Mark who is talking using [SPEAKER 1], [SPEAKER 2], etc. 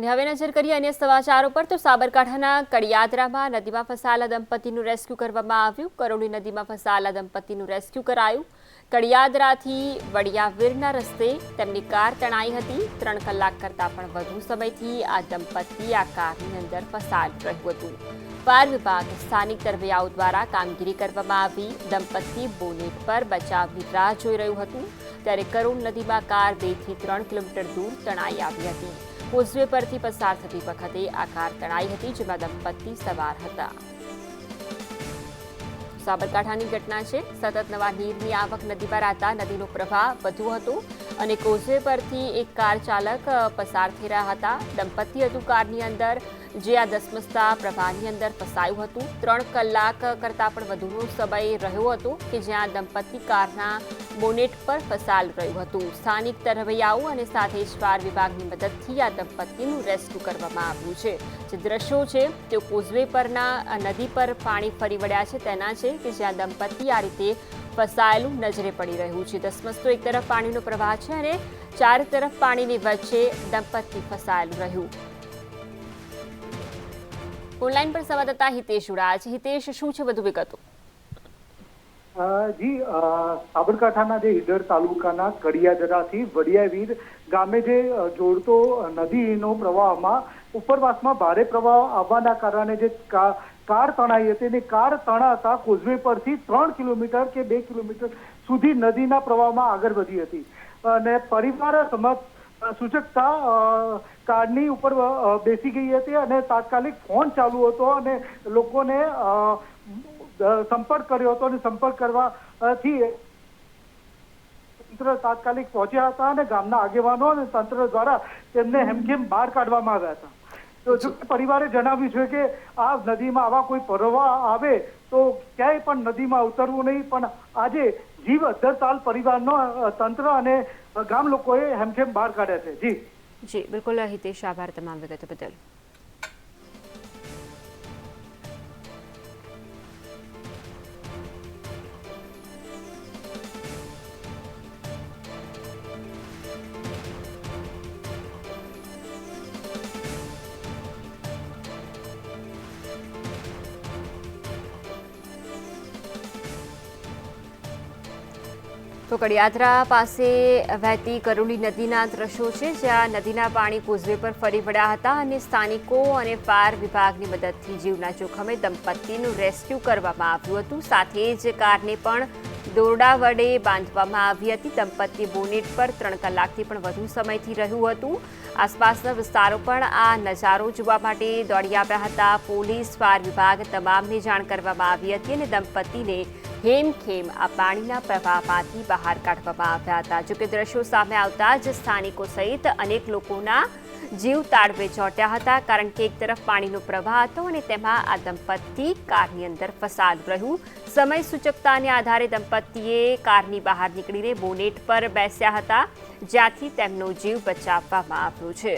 [SPEAKER 1] અને હવે નજર કરીએ અન્ય સમાચારો પર, તો સાબરકાંઠાના કડિયાદરામાં નદીમાં ફસાયેલા દંપતીનું રેસ્ક્યુ કરવામાં આવ્યું. કરોડી નદીમાં ફસાયેલા દંપતીનું રેસ્ક્યુ કરાયું. કડિયાદરાથી વડિયાવીરના રસ્તે તેમની કાર તણાઈ હતી. ત્રણ કલાક કરતાં પણ વધુ સમયથી આ દંપતી આ કારની અંદર ફસાયેલ રહ્યું હતું. ફાયર વિભાગ સ્થાનિક તરવૈયાઓ દ્વારા કામગીરી કરવામાં આવી. દંપતી બોનેટ પર બચાવની રાહ જોઈ રહ્યું હતું. ત્યારે કરુણ નદીમાં કાર બેથી ત્રણ કિલોમીટર દૂર તણાઈ આવી હતી. કોઝવે પરથી પસાર થતી વખતે આ કાર તણાઈ હતી જેમાં દંપતી સવાર હતા. સાબરકાંઠાની ઘટના છે. સતત નવા નીરની આવક નદી પર આવતા નદીનો પ્રવાહ વધુ હતો અને કોઝવે પરથી એક કાર ચાલક પસાર થઈ રહ્યા હતા. દંપતી હતું કારની અંદર, જે આ દસમસતા પ્રવાહની અંદર ફસાયું હતું. ત્રણ કલાક કરતાં પણ વધુનો સમય રહ્યો હતો કે જ્યાં દંપતી કારના બોનેટ પર ફસાયેલ રહ્યું હતું. સ્થાનિક તરવૈયાઓ અને સાથે જ ફાયર વિભાગની મદદથી આ દંપતીનું રેસ્ક્યુ કરવામાં આવ્યું છે. જે દ્રશ્યો છે, તે કોઝવે પરના નદી પર પાણી ફરી વળ્યા છે. તેના છે કે જ્યાં દંપતી આ રીતે ફસાયેલું નજરે પડી રહ્યું છે. ધસમસતો એક તરફ પાણીનો પ્રવાહ છે અને ચાર તરફ પાણીની વચ્ચે દંપતી ફસાયેલું રહ્યું. ઓનલાઈન પર સંવાદદાતા હિતેશ છે હિતેશ, શું છે વધુ વિગતો?
[SPEAKER 2] જી સાબરકાંઠાના જે ઈડર તાલુકાના કડિયાદરાથી વડિયાવીર ગામે જે જોડતો નદીનો પ્રવાહમાં ઉપરવાસમાં ભારે પ્રવાહ આવવાના કારણે જે કાર તણાઈ હતી અને કાર તણાતા કોઝવે પરથી ત્રણ કિલોમીટર કે બે કિલોમીટર સુધી નદીના પ્રવાહમાં આગળ વધી હતી. અને પરિવાર સમક્ષ સૂચકતા કારની ઉપર બેસી ગઈ હતી અને તાત્કાલિક ફોન ચાલુ હતો અને લોકોને સંપર્ક કર્યો હતો અને સંપર્ક કરવાથી તંત્ર તાત્કાલિક પહોંચ્યા હતા અને ગામના આગેવાનો અને તંત્ર દ્વારા તેમને હેમખેમ બહાર કાઢવામાં આવ્યા હતા. તો પરિવારે જણાવ્યું છે કે આ નદીમાં આવા કોઈ પ્રવાહ આવે તો ક્યાંય પણ નદીમાં ઉતરવું નહીં પણ આજે જીવ અધરતાલ પરિવારનો તંત્ર અને ગામ લોકોએ હેમખેમ બહાર કાઢ્યા છે. જી.
[SPEAKER 1] જી બિલકુલ હિતેશ આભાર તમામ વિગતો બદલ. તો કડિયાત્રા પાસે વહેતી કરુણી નદીના દ્રશ્યો છે, જ્યાં નદીના પાણી કોઝવે પર ફરી વળ્યા હતા અને સ્થાનિકો અને ફાયર વિભાગની મદદથી જીવના જોખમે દંપતીનું રેસ્ક્યુ કરવામાં આવ્યું હતું. સાથે જ કારને પણ દોરડા વડે બાંધવામાં આવી હતી. દંપતી બોનેટ પર ત્રણ કલાકથી પણ વધુ સમયથી રહ્યું હતું. આસપાસના વિસ્તારો પણ આ નજારો જોવા માટે દોડી આવ્યા હતા. પોલીસ, ફાયર વિભાગ તમામને જાણ કરવામાં આવી હતી અને દંપતીને હેમખેમ આ પાણીના પ્રવાહમાંથી બહાર કાઢવામાં આવ્યા હતા. જોકે દ્રશ્યો સામે આવતા જ સ્થાનિકો સહિત અનેક લોકોના જીવ તાળવે ચોંટ્યા હતા, કારણ કે એક તરફ પાણીનો પ્રવાહ હતો અને તેમાં આ દંપતી કારની અંદર ફસાદ રહ્યું. સમય સૂચકતાને આધારે દંપતીએ કારની બહાર નીકળીને બોનેટ પર બેસ્યા હતા જ્યાંથી તેમનો જીવ બચાવવામાં આવ્યો છે.